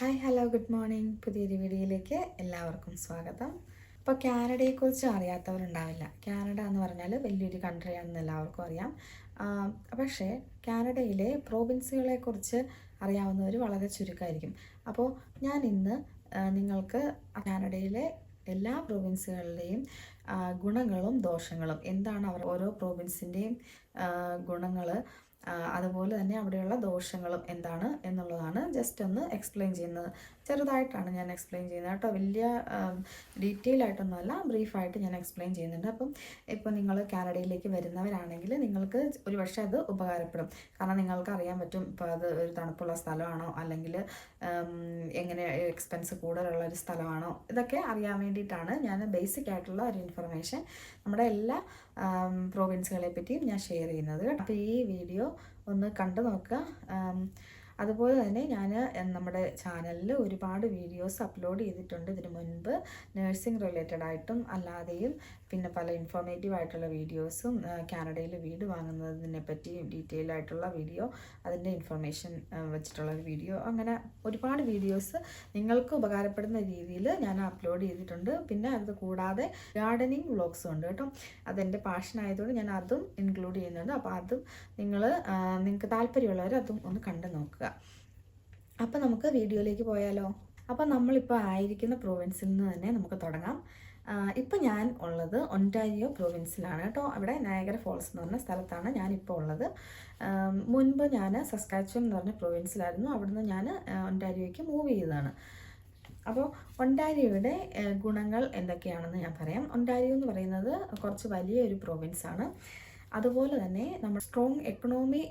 Hi hello good morning പുതിയൊരു വീഡിയോയിലേക്ക് എല്ലാവർക്കും സ്വാഗതം. ഇപ്പോൾ കാനഡയെക്കുറിച്ച് അറിയാത്തവരുണ്ടാവില്ല. കാനഡ എന്ന് പറഞ്ഞാൽ വലിയൊരു കൺട്രിയാണെന്ന് എല്ലാവർക്കും അറിയാം. പക്ഷേ കാനഡയിലെ പ്രോവിൻസുകളെക്കുറിച്ച് അറിയാവുന്നവർ വളരെ ചുരുക്കമായിരിക്കും. അപ്പോൾ ഞാൻ ഇന്ന് നിങ്ങൾക്ക് കാനഡയിലെ എല്ലാ പ്രോവിൻസുകളുടെയും ഗുണങ്ങളും ദോഷങ്ങളും എന്താണ് അവർ ഓരോ പ്രോവിൻസിന്റെയും ഗുണങ്ങൾ അതുപോലെ തന്നെ അവിടെയുള്ള ദോഷങ്ങളും എന്താണ് എന്നുള്ളതാണ് ജസ്റ്റ് ഒന്ന് എക്സ്പ്ലെയിൻ ചെയ്യുന്നത്. ചെറുതായിട്ടാണ് ഞാൻ എക്സ്പ്ലെയിൻ ചെയ്യുന്നത് കേട്ടോ. വലിയ ഡീറ്റെയിൽ ആയിട്ടൊന്നുമല്ല ബ്രീഫായിട്ട് ഞാൻ എക്സ്പ്ലെയിൻ ചെയ്യുന്നുണ്ട്. അപ്പം ഇപ്പോൾ നിങ്ങൾ കാനഡയിലേക്ക് വരുന്നവരാണെങ്കിൽ നിങ്ങൾക്ക് ഒരു പക്ഷേ അത് ഉപകാരപ്പെടും. കാരണം നിങ്ങൾക്ക് അറിയാൻ പറ്റും ഇപ്പോൾ അത് ഒരു തണുപ്പുള്ള സ്ഥലമാണോ? അല്ലെങ്കിൽ എങ്ങനെ എക്സ്പെൻസ് കൂടുതലുള്ള ഒരു സ്ഥലമാണോ? ഇതൊക്കെ അറിയാൻ വേണ്ടിയിട്ടാണ് ഞാൻ ബേസിക് ആയിട്ടുള്ള ഒരു ഇൻഫർമേഷൻ നമ്മുടെ എല്ലാ പ്രോവിൻസുകളെ പറ്റിയും ഞാൻ ഷെയർ ചെയ്യുന്നത് അപ്പോൾ ഈ വീഡിയോ ഒന്ന് കണ്ടു നോക്കുക. അതുപോലെ തന്നെ ഞാൻ നമ്മുടെ ചാനലിൽ ഒരുപാട് വീഡിയോസ് അപ്ലോഡ് ചെയ്തിട്ടുണ്ട്. ഇതിനു മുൻപ് നഴ്സിംഗ് റിലേറ്റഡ് ആയിട്ടും അല്ലാതെയും പിന്നെ പല ഇൻഫോർമേറ്റീവ് ആയിട്ടുള്ള വീഡിയോസും കാനഡയിൽ വീട് വാങ്ങുന്നതിനെ പറ്റി ഡീറ്റെയിൽ ആയിട്ടുള്ള വീഡിയോ അതിന്റെ ഇൻഫർമേഷൻ വെച്ചിട്ടുള്ള ഒരു വീഡിയോ അങ്ങനെ ഒരുപാട് വീഡിയോസ് നിങ്ങൾക്ക് ഉപകാരപ്പെടുന്ന രീതിയിൽ ഞാൻ അപ്ലോഡ് ചെയ്തിട്ടുണ്ട്. പിന്നെ അത് കൂടാതെ ഗാർഡനിങ് വ്ളോഗ്സും ഉണ്ട് കേട്ടോ. അതെന്റെ പാഷൻ ആയതുകൊണ്ട് ഞാൻ അതും ഇൻക്ലൂഡ് ചെയ്യുന്നുണ്ട്. അപ്പോൾ അതും നിങ്ങൾ നിങ്ങൾക്ക് താല്പര്യമുള്ളവർ അതും ഒന്ന് കണ്ടു നോക്കുക. അപ്പോൾ നമുക്ക് വീഡിയോയിലേക്ക് പോയാലോ? അപ്പോൾ നമ്മളിപ്പോൾ ആയിരിക്കുന്ന പ്രൊവിൻസിൽ നിന്ന് തന്നെ നമുക്ക് തുടങ്ങാം. ഇപ്പം ഞാൻ ഉള്ളത് ഒന്റാരിയോ പ്രൊവിൻസിലാണ് കേട്ടോ. അവിടെ നയഗര ഫോൾസ് എന്ന് പറഞ്ഞ സ്ഥലത്താണ് ഞാനിപ്പോൾ ഉള്ളത്. മുൻപ് ഞാൻ സസ്കാച്ചുവൻ എന്ന് പറഞ്ഞ പ്രൊവിൻസിലായിരുന്നു. അവിടുന്ന് ഞാൻ ഒന്റാരിയോയ്ക്ക് മൂവ് ചെയ്തതാണ്. അപ്പോൾ ഒണ്ടാരിയോയുടെ ഗുണങ്ങൾ എന്തൊക്കെയാണെന്ന് ഞാൻ പറയാം. ഒണ്ടാരിയോ എന്ന് പറയുന്നത് കുറച്ച് വലിയൊരു ആണ്. അതുപോലെ തന്നെ നമ്മൾ സ്ട്രോങ് എക്കണോമി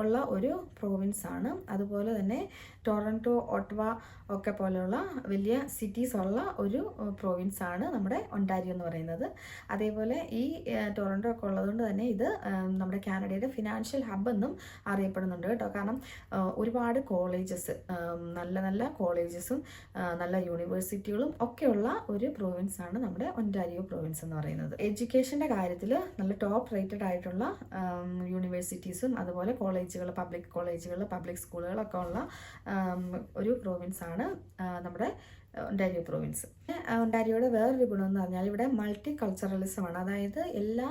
ഉള്ള ഒരു പ്രോവിൻസ് ആണ്. അതുപോലെ തന്നെ ടൊറന്റോ ഒട്വ ഒക്കെ പോലെയുള്ള വലിയ സിറ്റീസ് ഉള്ള ഒരു പ്രോവിൻസ് ആണ് നമ്മുടെ ഒണ്ടാരിയോ എന്ന് പറയുന്നത്. അതേപോലെ ഈ ടൊറന്റോ ഒക്കെ ഉള്ളതുകൊണ്ട് തന്നെ ഇത് നമ്മുടെ കാനഡയുടെ ഫിനാൻഷ്യൽ ഹബ് എന്നും അറിയപ്പെടുന്നുണ്ട് കേട്ടോ. കാരണം ഒരുപാട് കോളേജസ് നല്ല നല്ല കോളേജസും നല്ല യൂണിവേഴ്സിറ്റികളും ഒക്കെയുള്ള ഒരു പ്രോവിൻസ് ആണ് നമ്മുടെ ഒന്റാരിയോ പ്രോവിൻസ് എന്ന് പറയുന്നത്. എഡ്യൂക്കേഷന്റെ കാര്യത്തിൽ നല്ല ടോപ്പ് റേറ്റഡ് ആയിട്ടുള്ള യൂണിവേഴ്സിറ്റീസും അതുപോലെ കോളേജുകൾ പബ്ലിക് കോളേജുകൾ പബ്ലിക് സ്കൂളുകളൊക്കെ ഉള്ള ഒരു പ്രോവിൻസ് ആണ് നമ്മുടെ ഒണ്ടാരിയോ പ്രോവിൻസ് ഒണ്ടാരിയോയുടെ വേറൊരു ഗുണം എന്ന് പറഞ്ഞാൽ ഇവിടെ മൾട്ടി കൾച്ചറലിസം ആണ്. അതായത് എല്ലാ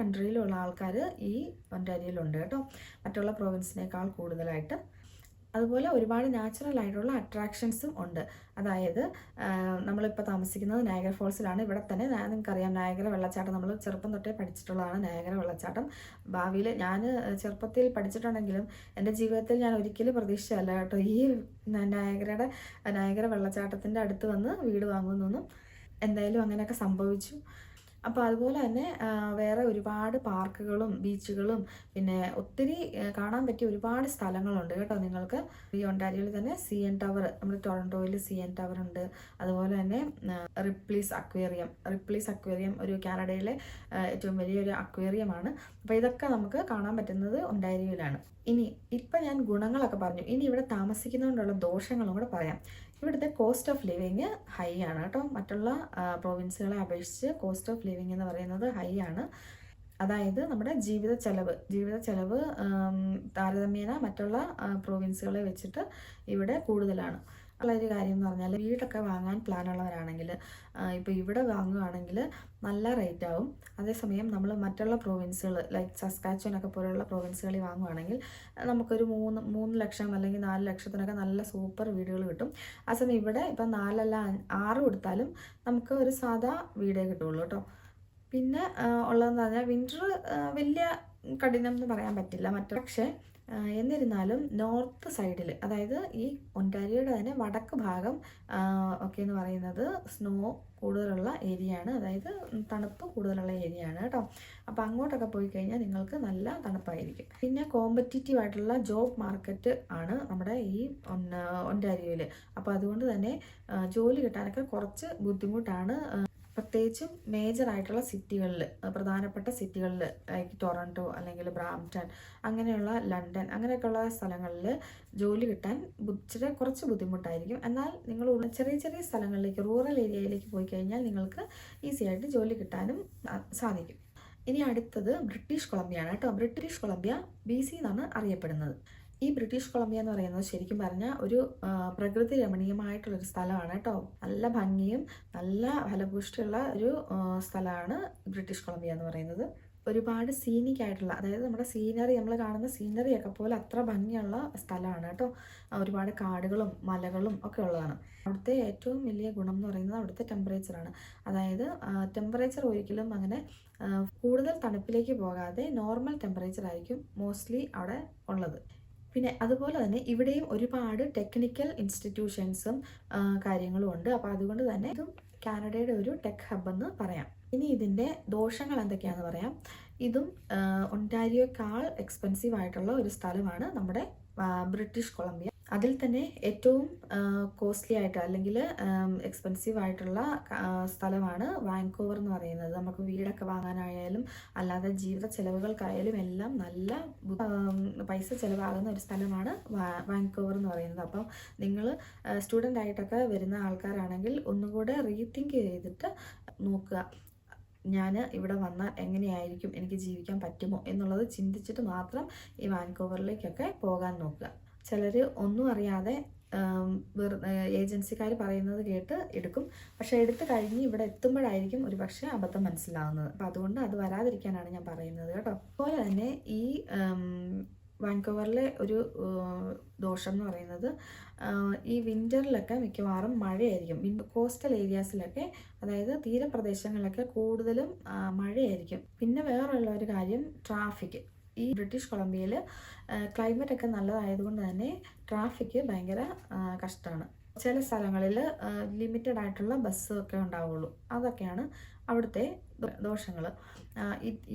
കൺട്രിയിലുള്ള ആൾക്കാർ ഈ ഒണ്ടാരിയോയിലുണ്ട് കേട്ടോ. മറ്റുള്ള പ്രോവിൻസിനേക്കാൾ കൂടുതലായിട്ട്. അതുപോലെ ഒരുപാട് നാച്ചുറൽ ആയിട്ടുള്ള അട്രാക്ഷൻസും ഉണ്ട്. അതായത് നമ്മളിപ്പോൾ താമസിക്കുന്നത് നയഗര ഫോൾസിലാണ് ഇവിടെ തന്നെ നിങ്ങൾക്കറിയാം നയഗര വെള്ളച്ചാട്ടം നമ്മൾ ചെറുപ്പം തൊട്ടേ പഠിച്ചിട്ടുള്ളതാണ് നയഗര വെള്ളച്ചാട്ടം. ഭാവിയിൽ ഞാൻ ചെറുപ്പത്തിൽ പഠിച്ചിട്ടുണ്ടെങ്കിലും എന്റെ ജീവിതത്തിൽ ഞാൻ ഒരിക്കലും പ്രതീക്ഷിച്ചല്ല കേട്ടോ. ഈ നയഗരയുടെ നയഗര വെള്ളച്ചാട്ടത്തിന്റെ അടുത്ത് വന്ന് വീട് വാങ്ങുന്നൊന്നും എന്തായാലും അങ്ങനെയൊക്കെ സംഭവിച്ചു. അപ്പോൾ അതുപോലെ തന്നെ വേറെ ഒരുപാട് പാർക്കുകളും ബീച്ചുകളും പിന്നെ ഒത്തിരി കാണാൻ പറ്റിയ ഒരുപാട് സ്ഥലങ്ങളുണ്ട് കേട്ടോ നിങ്ങൾക്ക്. ഈ ഒണ്ടാരിയിൽ തന്നെ സി എൻ ടവർ നമ്മുടെ ടൊറന്റോയിൽ സി എൻ ടവർ ഉണ്ട്. അതുപോലെ തന്നെ റിപ്ലീസ് അക്വേറിയം. റിപ്ലീസ് അക്വേറിയം ഒരു കാനഡയിലെ ഏറ്റവും വലിയൊരു അക്വേറിയമാണ്. അപ്പോൾ ഇതൊക്കെ നമുക്ക് കാണാൻ പറ്റുന്നത് ഒണ്ടാരിയിലാണ് ഇനി ഇപ്പം ഞാൻ ഗുണങ്ങളൊക്കെ പറഞ്ഞു. ഇനി ഇവിടെ താമസിക്കുന്നതുകൊണ്ടുള്ള ദോഷങ്ങളും കൂടെ പറയാം. ഇവിടുത്തെ കോസ്റ്റ് ഓഫ് ലിവിങ് ഹൈ ആണ് കേട്ടോ. മറ്റുള്ള പ്രോവിൻസുകളെ അപേക്ഷിച്ച് കോസ്റ്റ് ഓഫ് ലിവിങ് എന്ന് പറയുന്നത് ഹൈ ആണ്. അതായത് നമ്മുടെ ജീവിത ചെലവ് ജീവിത ചെലവ് താരതമ്യേന മറ്റുള്ള പ്രോവിൻസുകളെ വെച്ചിട്ട് ഇവിടെ കൂടുതലാണ്. ഉള്ള ഒരു കാര്യം എന്ന് പറഞ്ഞാൽ വീടൊക്കെ വാങ്ങാൻ പ്ലാൻ ഉള്ളവരാണെങ്കിൽ ഇപ്പോൾ ഇവിടെ വാങ്ങുകയാണെങ്കിൽ നല്ല റേറ്റ് ആവും. അതേസമയം നമ്മൾ മറ്റുള്ള പ്രോവിൻസുകൾ ലൈക്ക് സസ്കാച്ചുവൻ ഒക്കെ പോലെയുള്ള പ്രോവിൻസുകളിൽ വാങ്ങുകയാണെങ്കിൽ നമുക്കൊരു മൂന്ന് മൂന്ന് ലക്ഷം അല്ലെങ്കിൽ നാല് ലക്ഷത്തിനൊക്കെ നല്ല സൂപ്പർ വീടുകൾ കിട്ടും. ആ സമയം ഇവിടെ ഇപ്പം നാലല്ല ആറ് കൊടുത്താലും നമുക്ക് ഒരു സാധാ വീടേ കിട്ടുള്ളൂ കേട്ടോ പിന്നെ ഉള്ളതെന്ന് പറഞ്ഞാൽ വിന്റർ വലിയ കഠിനം എന്ന് പറയാൻ പറ്റില്ല. മറ്റു പക്ഷേ എന്നിരുന്നാലും നോർത്ത് സൈഡിൽ അതായത് ഈ ഒന്റാരിയുടെ തന്നെ വടക്ക് ഭാഗം ഒക്കെ എന്ന് പറയുന്നത് സ്നോ കൂടുതലുള്ള ഏരിയയാണ്. അതായത് തണുപ്പ് കൂടുതലുള്ള ഏരിയയാണ് കേട്ടോ. അപ്പോൾ അങ്ങോട്ടൊക്കെ പോയി കഴിഞ്ഞാൽ നിങ്ങൾക്ക് നല്ല തണുപ്പായിരിക്കും. പിന്നെ കോമ്പറ്റീറ്റീവ് ആയിട്ടുള്ള ജോബ് മാർക്കറ്റ് ആണ് നമ്മുടെ ഈ ഒന്റാരിയോയിൽ അപ്പോൾ അതുകൊണ്ട് തന്നെ ജോലി കിട്ടാനൊക്കെ കുറച്ച് ബുദ്ധിമുട്ടാണ് പ്രത്യേകിച്ചും മേജർ ആയിട്ടുള്ള സിറ്റികളിൽ പ്രധാനപ്പെട്ട സിറ്റികളിൽ ലൈക്ക് ടൊറന്റോ അല്ലെങ്കിൽ ബ്രാംപ്ടൺ അങ്ങനെയുള്ള ലണ്ടൻ അങ്ങനെയൊക്കെയുള്ള സ്ഥലങ്ങളിൽ ജോലി കിട്ടാൻ ഇച്ചിരി കുറച്ച് ബുദ്ധിമുട്ടായിരിക്കും. എന്നാൽ നിങ്ങൾ ചെറിയ ചെറിയ സ്ഥലങ്ങളിലേക്ക് റൂറൽ ഏരിയയിലേക്ക് പോയി കഴിഞ്ഞാൽ നിങ്ങൾക്ക് ഈസി ആയിട്ട് ജോലി കിട്ടാനും സാധിക്കും. ഇനി അടുത്തത് ബ്രിട്ടീഷ് കൊളംബിയ ആണ് കേട്ടോ ബ്രിട്ടീഷ് കൊളംബിയ ബി സി എന്നാണ് അറിയപ്പെടുന്നത്. ഈ ബ്രിട്ടീഷ് കൊളംബിയ എന്ന് പറയുന്നത് ശരിക്കും പറഞ്ഞാൽ ഒരു പ്രകൃതി രമണീയമായിട്ടുള്ളൊരു സ്ഥലമാണ് കേട്ടോ. നല്ല ഭംഗിയും നല്ല ഫലപുഷ്ടിയുള്ള ഒരു സ്ഥലമാണ് ബ്രിട്ടീഷ് കൊളംബിയ എന്ന് പറയുന്നത്. ഒരുപാട് സീനിക് ആയിട്ടുള്ള അതായത് നമ്മുടെ സീനറി നമ്മൾ കാണുന്ന സീനറി ഒക്കെ പോലെ അത്ര ഭംഗിയുള്ള സ്ഥലമാണ് കേട്ടോ. ഒരുപാട് കാടുകളും മലകളും ഒക്കെ ഉള്ളതാണ്. അവിടുത്തെ ഏറ്റവും വലിയ ഗുണം എന്ന് പറയുന്നത് അവിടുത്തെ ടെമ്പറേച്ചറാണ് അതായത് ടെമ്പറേച്ചർ ഒരിക്കലും അങ്ങനെ കൂടുതൽ തണുപ്പിലേക്ക് പോകാതെ നോർമൽ ടെമ്പറേച്ചർ ആയിരിക്കും മോസ്റ്റ്ലി അവിടെ ഉള്ളത്. പിന്നെ അതുപോലെ തന്നെ ഇവിടെയും ഒരുപാട് ടെക്നിക്കൽ ഇൻസ്റ്റിറ്റ്യൂഷൻസും കാര്യങ്ങളും ഉണ്ട്. അപ്പോൾ അതുകൊണ്ട് തന്നെ ഇതും കാനഡയുടെ ഒരു ടെക് ഹബ് എന്ന് പറയാം. ഇനി ഇതിന്റെ ദോഷങ്ങൾ എന്തൊക്കെയാണെന്ന് പറയാം. ഇതും ഒണ്ടാരിയോക്കാൾ എക്സ്പെൻസീവ് ആയിട്ടുള്ള ഒരു സ്ഥലമാണ് നമ്മുടെ ബ്രിട്ടീഷ് കൊളംബിയ. അതിൽ തന്നെ ഏറ്റവും കോസ്റ്റ്ലി ആയിട്ട് അല്ലെങ്കിൽ എക്സ്പെൻസീവ് ആയിട്ടുള്ള സ്ഥലമാണ് വാൻകൂവർ എന്ന് പറയുന്നത്. നമുക്ക് വീടൊക്കെ വാങ്ങാനായാലും അല്ലാതെ ജീവിത ചെലവുകൾക്കായാലും എല്ലാം നല്ല പൈസ ചിലവാകുന്ന ഒരു സ്ഥലമാണ് വാൻകൂവർ എന്ന് പറയുന്നത്. അപ്പം നിങ്ങൾ സ്റ്റുഡന്റ് ആയിട്ടൊക്കെ വരുന്ന ആൾക്കാരാണെങ്കിൽ ഒന്നുകൂടെ റീതിങ്ക് ചെയ്തിട്ട് നോക്കുക. ഞാൻ ഇവിടെ വന്നാൽ എങ്ങനെയായിരിക്കും എനിക്ക് ജീവിക്കാൻ പറ്റുമോ എന്നുള്ളത് ചിന്തിച്ചിട്ട് മാത്രം ഈ വാൻകൂവറിലേക്കൊക്കെ പോകാൻ നോക്കുക. ചിലർ ഒന്നും അറിയാതെ ഏജൻസിക്കാർ പറയുന്നത് കേട്ട് എടുക്കും. പക്ഷെ എടുത്ത് കഴിഞ്ഞ് ഇവിടെ എത്തുമ്പോഴായിരിക്കും ഒരു പക്ഷേ അബദ്ധം മനസ്സിലാവുന്നത്. അപ്പം അതുകൊണ്ട് അത് വരാതിരിക്കാനാണ് ഞാൻ പറയുന്നത് കേട്ടോ. അതുപോലെ തന്നെ ഈ വാൻകോവറിലെ ഒരു ദോഷം എന്ന് പറയുന്നത് ഈ വിന്ററിലൊക്കെ മിക്കവാറും മഴയായിരിക്കും. കോസ്റ്റൽ ഏരിയാസിലൊക്കെ അതായത് തീരപ്രദേശങ്ങളിലൊക്കെ കൂടുതലും മഴയായിരിക്കും. പിന്നെ വേറെയുള്ള ഒരു കാര്യം ട്രാഫിക്. ഈ ബ്രിട്ടീഷ് കൊളംബിയയിൽ ക്ലൈമറ്റ് ഒക്കെ നല്ലതായതുകൊണ്ട് തന്നെ ട്രാഫിക് ഭയങ്കര കഷ്ടമാണ്. ചില സ്ഥലങ്ങളിൽ ലിമിറ്റഡ് ആയിട്ടുള്ള ബസ്സൊക്കെ ഉണ്ടാവുള്ളൂ. അതൊക്കെയാണ് അവിടുത്തെ ദോഷങ്ങൾ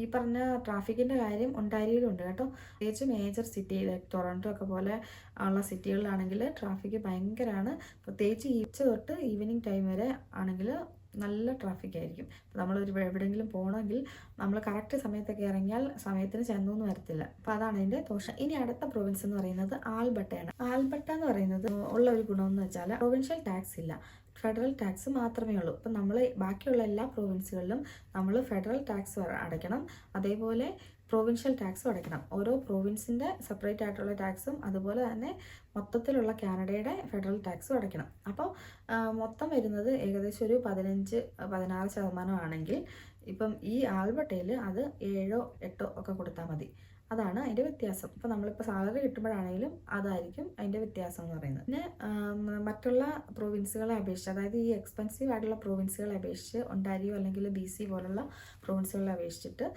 ഈ പറഞ്ഞ ട്രാഫിക്കിന്റെ കാര്യം ഒണ്ടാരിയിലുണ്ട് കേട്ടോ. പ്രത്യേകിച്ച് മേജർ സിറ്റിയിൽ ടൊറന്റോ ഒക്കെ പോലെ ഉള്ള സിറ്റികളിലാണെങ്കിൽ ട്രാഫിക് ഭയങ്കരമാണ് പ്രത്യേകിച്ച് ഉച്ച തൊട്ട് ഈവനിങ് ടൈം വരെ ആണെങ്കിൽ നല്ല ട്രാഫിക് ആയിരിക്കും. നമ്മൾ ഒരു എവിടെയെങ്കിലും പോകണമെങ്കിൽ നമ്മൾ കറക്റ്റ് സമയത്തൊക്കെ ഇറങ്ങിയാൽ സമയത്തിന് ചെന്നൊന്നും വരത്തില്ല. അപ്പം അതാണ് അതിന്റെ ദോഷം. ഇനി അടുത്ത പ്രൊവിൻസ് എന്ന് പറയുന്നത് ആൽബട്ടയാണ്. ആൽബട്ട എന്ന് പറയുന്നത് ഉള്ള ഒരു ഗുണമെന്ന് വെച്ചാൽ പ്രൊവിൻഷ്യൽ ടാക്സ് ഇല്ല. ഫെഡറൽ ടാക്സ് മാത്രമേ ഉള്ളൂ. ഇപ്പം നമ്മൾ ബാക്കിയുള്ള എല്ലാ പ്രൊവിൻസുകളിലും നമ്മൾ ഫെഡറൽ ടാക്സ് അടയ്ക്കണം. അതേപോലെ പ്രൊവിൻഷ്യൽ ടാക്സും അടയ്ക്കണം. ഓരോ പ്രൊവിൻസിന്റെ സെപ്പറേറ്റ് ആയിട്ടുള്ള ടാക്സും അതുപോലെ തന്നെ മൊത്തത്തിലുള്ള കാനഡയുടെ ഫെഡറൽ ടാക്സും അടയ്ക്കണം. അപ്പോൾ മൊത്തം വരുന്നത് ഏകദേശം ഒരു പതിനഞ്ച് പതിനാറ് ശതമാനമാണെങ്കിൽ ഇപ്പം ഈ ആൽബർട്ടയിൽ അത് ഏഴോ എട്ടോ ഒക്കെ കൊടുത്താൽ മതി. അതാണ് അതിന്റെ വ്യത്യാസം. ഇപ്പം നമ്മളിപ്പോൾ സാലറി കിട്ടുമ്പോഴാണെങ്കിലും അതായിരിക്കും അതിന്റെ വ്യത്യാസം എന്ന് പറയുന്നത്. പിന്നെ മറ്റുള്ള പ്രൊവിൻസുകളെ അപേക്ഷിച്ച് അതായത് ഈ എക്സ്പെൻസീവ് ആയിട്ടുള്ള പ്രൊവിൻസുകളെ അപേക്ഷിച്ച് ഒണ്ടാരിയോ അല്ലെങ്കിൽ ബി സി പോലുള്ള പ്രൊവിൻസുകളെ അപേക്ഷിച്ചിട്ട്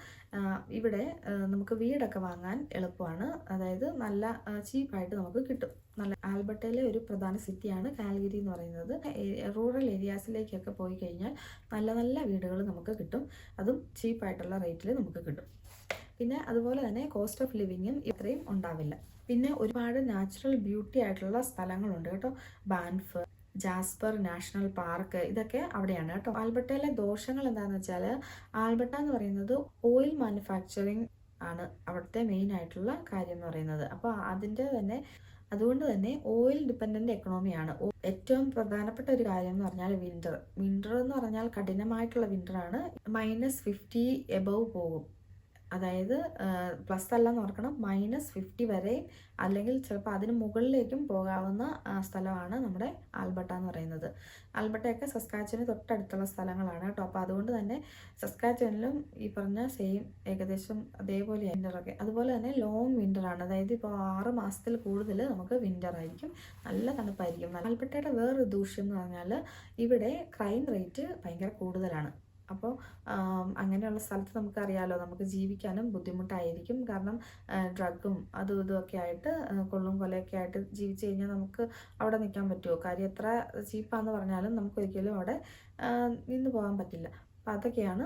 ഇവിടെ നമുക്ക് വീടൊക്കെ വാങ്ങാൻ എളുപ്പമാണ്. അതായത് നല്ല ചീപ്പായിട്ട് നമുക്ക് കിട്ടും. നല്ല ആൽബർട്ടയിലെ ഒരു പ്രധാന സിറ്റിയാണ് കാൽഗിരി എന്ന് പറയുന്നത്. റൂറൽ ഏരിയാസിലേക്കൊക്കെ പോയി കഴിഞ്ഞാൽ നല്ല നല്ല വീടുകൾ നമുക്ക് കിട്ടും. അതും ചീപ്പായിട്ടുള്ള റേറ്റിൽ നമുക്ക് കിട്ടും. പിന്നെ അതുപോലെ തന്നെ കോസ്റ്റ് ഓഫ് ലിവിങ്ങും ഇത്രയും ഉണ്ടാവില്ല. പിന്നെ ഒരുപാട് നാച്ചുറൽ ബ്യൂട്ടി ആയിട്ടുള്ള സ്ഥലങ്ങളുണ്ട് കേട്ടോ. ബാൻഫ് ജാസ്പർ നാഷണൽ പാർക്ക് ഇതൊക്കെ അവിടെയാണ് കേട്ടോ. ആൽബർട്ടയിലെ ദോഷങ്ങൾ എന്താണെന്ന് വെച്ചാൽ ആൽബർട്ട എന്ന് പറയുന്നത് ഓയിൽ മാനുഫാക്ചറിങ് ആണ് അവിടുത്തെ മെയിൻ ആയിട്ടുള്ള കാര്യം എന്ന് പറയുന്നത്. അപ്പോൾ അതിന്റെ തന്നെ അതുകൊണ്ട് തന്നെ ഓയിൽ ഡിപ്പെൻഡന്റ് എക്കണോമിയാണ് ഏറ്റവും പ്രധാനപ്പെട്ട ഒരു കാര്യം എന്ന് പറഞ്ഞാൽ വിന്റർ വിന്റർ എന്ന് പറഞ്ഞാൽ കഠിനമായിട്ടുള്ള വിന്ററാണ് മൈനസ് ഫിഫ്റ്റി എബവ് പോകും. അതായത് പ്ലസ് അല്ലെന്ന് ഓർക്കണം മൈനസ് ഫിഫ്റ്റി വരെ അല്ലെങ്കിൽ ചിലപ്പോൾ അതിന് മുകളിലേക്കും പോകാവുന്ന സ്ഥലമാണ് നമ്മുടെ ആൽബർട്ട എന്ന് പറയുന്നത്. ആൽബർട്ടയൊക്കെ സസ്കാച്ചുവിന് തൊട്ടടുത്തുള്ള സ്ഥലങ്ങളാണ് കേട്ടോ. അപ്പോൾ അതുകൊണ്ട് തന്നെ സസ്കാച്ചുവനിലും ഈ പറഞ്ഞ സെയിം ഏകദേശം അതേപോലെ വിന്ററൊക്കെ. അതുപോലെ തന്നെ ലോങ് വിന്ററാണ്. അതായത് ഇപ്പോൾ ആറ് മാസത്തിൽ കൂടുതൽ നമുക്ക് വിന്റർ ആയിരിക്കും നല്ല തണുപ്പായിരിക്കും. ആൽബർട്ടയുടെ വേറൊരു ദൂഷ്യം എന്ന് പറഞ്ഞാൽ ഇവിടെ ക്രൈം റേറ്റ് ഭയങ്കര കൂടുതലാണ്. അപ്പോൾ അങ്ങനെയുള്ള സ്ഥലത്ത് നമുക്കറിയാലോ നമുക്ക് ജീവിക്കാനും ബുദ്ധിമുട്ടായിരിക്കും. കാരണം ഡ്രഗും അതും ഇതും ഒക്കെ ആയിട്ട് കൊള്ളും കൊലയൊക്കെ ആയിട്ട് ജീവിച്ചു കഴിഞ്ഞാൽ നമുക്ക് അവിടെ നിൽക്കാൻ പറ്റുമോ? കാര്യം എത്ര ചീപ്പാന്ന് പറഞ്ഞാലും നമുക്ക് ഒരിക്കലും അവിടെ നിന്ന് പോകാൻ പറ്റില്ല. അപ്പം അതൊക്കെയാണ്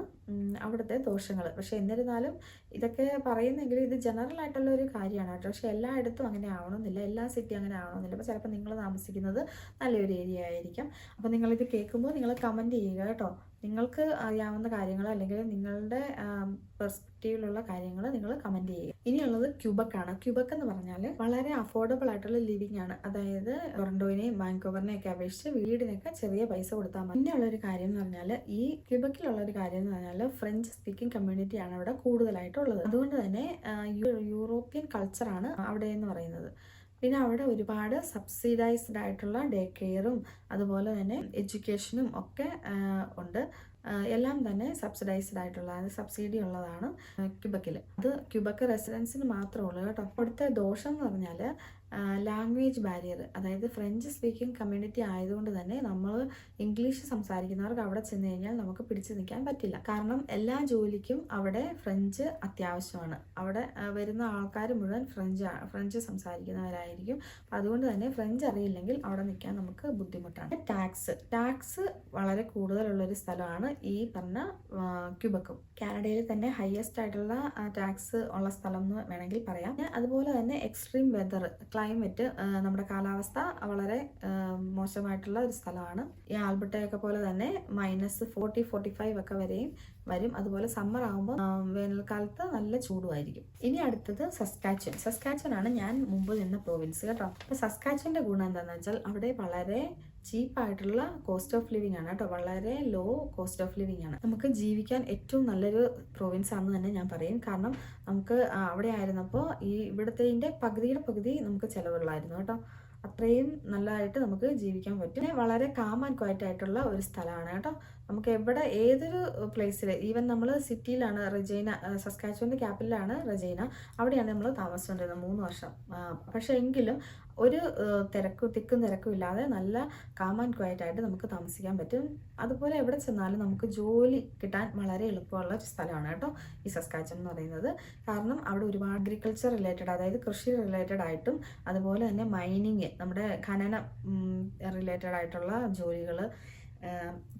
അവിടുത്തെ ദോഷങ്ങൾ. പക്ഷേ എന്നിരുന്നാലും ഇതൊക്കെ പറയുന്നെങ്കിലും ഇത് ജനറൽ ആയിട്ടുള്ള ഒരു കാര്യമാണ് കേട്ടോ. പക്ഷേ എല്ലായിടത്തും അങ്ങനെ ആവണമെന്നില്ല. എല്ലാ സിറ്റി അങ്ങനെ ആവണമെന്നില്ല. അപ്പോൾ ചിലപ്പോൾ നിങ്ങൾ താമസിക്കുന്നത് നല്ലൊരു ഏരിയ ആയിരിക്കാം. അപ്പോൾ നിങ്ങളിത് കേൾക്കുമ്പോൾ നിങ്ങൾ കമന്റ് ചെയ്യുക കേട്ടോ. നിങ്ങൾക്ക് അറിയാവുന്ന കാര്യങ്ങൾ അല്ലെങ്കിൽ നിങ്ങളുടെ പെർസ്പെക്റ്റീവിലുള്ള കാര്യങ്ങൾ നിങ്ങൾ കമന്റ് ചെയ്യുക. ഇനിയുള്ളത് ക്യൂബക്കാണ്. ക്യൂബക്ക് എന്ന് പറഞ്ഞാൽ വളരെ അഫോർഡബിൾ ആയിട്ടുള്ള ലിവിങ് ആണ്. അതായത് ടൊറൻഡോയിനെയും വാങ്കോവറിനെയും ഒക്കെ അപേക്ഷിച്ച് വീടിനൊക്കെ ചെറിയ പൈസ കൊടുത്താൽ മതി. പിന്നെയുള്ള ഒരു കാര്യം എന്ന് പറഞ്ഞാൽ ഈ ക്യൂബക്കിലുള്ള ഒരു കാര്യം എന്ന് പറഞ്ഞാൽ ഫ്രഞ്ച് സ്പീക്കിംഗ് കമ്മ്യൂണിറ്റി ആണ് അവിടെ കൂടുതലായിട്ടുള്ളത്. അതുകൊണ്ട് തന്നെ യൂറോപ്യൻ കൾച്ചറാണ് അവിടെ എന്ന് പറയുന്നത്. പിന്നെ അവിടെ ഒരുപാട് സബ്സിഡൈസ്ഡ് ആയിട്ടുള്ള ഡേ കെയറും അതുപോലെ തന്നെ എഡ്യൂക്കേഷനും ഒക്കെ ഉണ്ട്. എല്ലാം തന്നെ സബ്സിഡൈസ്ഡ് ആയിട്ടുള്ള സബ്സിഡി ഉള്ളതാണ് ക്യൂബക്കിൽ അത് ക്യൂബക്ക് റെസിഡൻസിന് മാത്രമേ ഉള്ളൂ കേട്ടോ. അവിടുത്തെ ദോഷം എന്ന് പറഞ്ഞാൽ ലാംഗ്വേജ് ബാരിയർ അതായത് ഫ്രഞ്ച് സ്പീക്കിംഗ് കമ്മ്യൂണിറ്റി ആയതുകൊണ്ട് തന്നെ നമ്മൾ ഇംഗ്ലീഷ് സംസാരിക്കുന്നവർക്ക് അവിടെ ചെന്ന് കഴിഞ്ഞാൽ നമുക്ക് പിടിച്ചു നിൽക്കാൻ പറ്റില്ല. കാരണം എല്ലാ ജോലിക്കും അവിടെ ഫ്രഞ്ച് അത്യാവശ്യമാണ്. അവിടെ വരുന്ന ആൾക്കാർ മുഴുവൻ ഫ്രഞ്ച് ഫ്രഞ്ച് സംസാരിക്കുന്നവരായിരിക്കും. അതുകൊണ്ട് തന്നെ ഫ്രഞ്ച് അറിയില്ലെങ്കിൽ അവിടെ നിൽക്കാൻ നമുക്ക് ബുദ്ധിമുട്ടാണ്. ടാക്സ് ടാക്സ് വളരെ കൂടുതലുള്ളൊരു സ്ഥലമാണ് ഈ പറഞ്ഞ ക്യൂബക്കും. കാനഡയിൽ തന്നെ ഹയസ്റ്റ് ആയിട്ടുള്ള ടാക്സ് ഉള്ള സ്ഥലം എന്ന് വേണമെങ്കിൽ പറയാം. അതുപോലെ തന്നെ എക്സ്ട്രീം വെതർ ക്ലൈമറ്റ് നമ്മുടെ കാലാവസ്ഥ വളരെ മോശമായിട്ടുള്ള ഒരു സ്ഥലമാണ്. ഈ ആൽബർട്ടയൊക്കെ പോലെ തന്നെ മൈനസ് ഫോർട്ടി ഫോർട്ടി ഫൈവ് ഒക്കെ വരെയും വരും. അതുപോലെ സമ്മർ ആകുമ്പോൾ വേനൽക്കാലത്ത് നല്ല ചൂടുമായിരിക്കും. ഇനി അടുത്തത് സസ്കാച്ചൻ. സസ്കാച്ചൻ ആണ് ഞാൻ മുമ്പ് നിന്ന പ്രോവിൻസ് കേട്ടോ. അപ്പോൾ സസ്കാച്ചന്റെ ഗുണം എന്താണെന്ന് വെച്ചാൽ അവിടെ വളരെ ചീപ്പായിട്ടുള്ള കോസ്റ്റ് ഓഫ് ലിവിങ് ആണ് കേട്ടോ. വളരെ ലോ കോസ്റ്റ് ഓഫ് ലിവിങ് ആണ്. നമുക്ക് ജീവിക്കാൻ ഏറ്റവും നല്ലൊരു പ്രൊവിൻസ് ആണെന്ന് തന്നെ ഞാൻ പറയും. കാരണം നമുക്ക് അവിടെ ആയിരുന്നപ്പോൾ ഈ ഇവിടുത്തെ പകുതിയുടെ പകുതി നമുക്ക് ചിലവുള്ളായിരുന്നു കേട്ടോ. അത്രയും നല്ലതായിട്ട് നമുക്ക് ജീവിക്കാൻ പറ്റും. വളരെ കാം ആൻഡ് ക്വയറ്റ് ആയിട്ടുള്ള ഒരു സ്ഥലമാണ് കേട്ടോ. നമുക്ക് എവിടെ ഏതൊരു പ്ലേസിൽ ഈവൻ നമ്മൾ സിറ്റിയിലാണ് റജൈന സസ്കാച്ചുവിന്റെ ക്യാപിറ്റലാണ് റജൈന അവിടെയാണ് നമ്മൾ താമസിച്ചുകൊണ്ടിരുന്നത് മൂന്ന് വർഷം. പക്ഷേ എങ്കിലും ഒരു തിരക്കും തിക്കും തിരക്കും ഇല്ലാതെ നല്ല കാം ആൻഡ് ക്വയറ്റ് ആയിട്ട് നമുക്ക് താമസിക്കാൻ പറ്റും. അതുപോലെ എവിടെ ചെന്നാലും നമുക്ക് ജോലി കിട്ടാൻ വളരെ എളുപ്പമുള്ള സ്ഥലമാണ് കേട്ടോ ഈ സസ്കാച്ചൻ എന്ന് പറയുന്നത്. കാരണം അവിടെ ഒരുപാട് അഗ്രികൾച്ചർ റിലേറ്റഡ് അതായത് കൃഷി റിലേറ്റഡ് ആയിട്ടും അതുപോലെ തന്നെ മൈനിങ് നമ്മുടെ ഖനനം റിലേറ്റഡ് ആയിട്ടുള്ള ജോലികൾ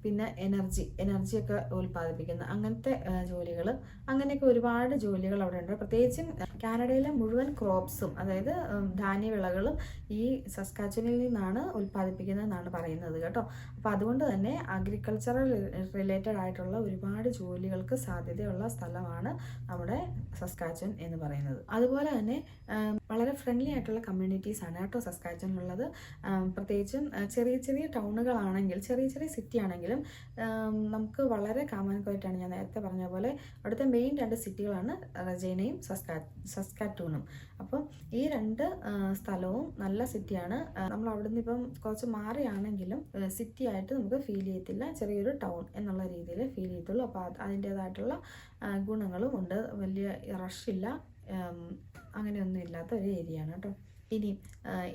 പിന്നെ എനർജി എനർജിയൊക്കെ ഉൽപ്പാദിപ്പിക്കുന്ന. അങ്ങനത്തെ ജോലികൾ അങ്ങനെയൊക്കെ ഒരുപാട് ജോലികൾ അവിടെ ഉണ്ട് പ്രത്യേകിച്ചും കാനഡയിലെ മുഴുവൻ ക്രോപ്സും അതായത് ധാന്യവിളകളും ഈ സസ്കാച്ചനിൽ നിന്നാണ് ഉൽപ്പാദിപ്പിക്കുന്നതെന്നാണ് പറയുന്നത് കേട്ടോ. അപ്പോൾ അതുകൊണ്ട് തന്നെ അഗ്രികൾച്ചറൽ റിലേറ്റഡ് ആയിട്ടുള്ള ഒരുപാട് ജോലികൾക്ക് സാധ്യതയുള്ള സ്ഥലമാണ് നമ്മുടെ സസ്കാച്ചൻ എന്ന് പറയുന്നത്. അതുപോലെ തന്നെ വളരെ ഫ്രണ്ട്ലി ആയിട്ടുള്ള കമ്മ്യൂണിറ്റീസ് ആണ് കേട്ടോ സസ്കാച്ചനിലുള്ളത്. പ്രത്യേകിച്ചും ചെറിയ ചെറിയ ടൗണുകളാണെങ്കിൽ ചെറിയ ചെറിയ സിറ്റി ആണെങ്കിലും നമുക്ക് വളരെ കാമൻ കോയിട്ടാണ് ഞാൻ നേരത്തെ പറഞ്ഞ പോലെ അവിടുത്തെ മെയിൻ രണ്ട് സിറ്റികളാണ് റജൈനയും സസ്കാ സസ്കാറ്റൂണും. അപ്പോൾ ഈ രണ്ട് സ്ഥലവും നല്ല സിറ്റിയാണ്. നമ്മൾ അവിടുന്ന് ഇപ്പം കുറച്ച് മാറിയാണെങ്കിലും സിറ്റി ആയിട്ട് നമുക്ക് ഫീൽ ചെയ്യത്തില്ല. ചെറിയൊരു ടൗൺ എന്നുള്ള രീതിയിൽ ഫീൽ ചെയ്യത്തുള്ളൂ. അപ്പോൾ അതിന്റെതായിട്ടുള്ള ഗുണങ്ങളും ഉണ്ട്. വലിയ റഷില്ല അങ്ങനെയൊന്നും ഇല്ലാത്ത ഒരു ഏരിയ ആണ് കേട്ടോ. ഇനി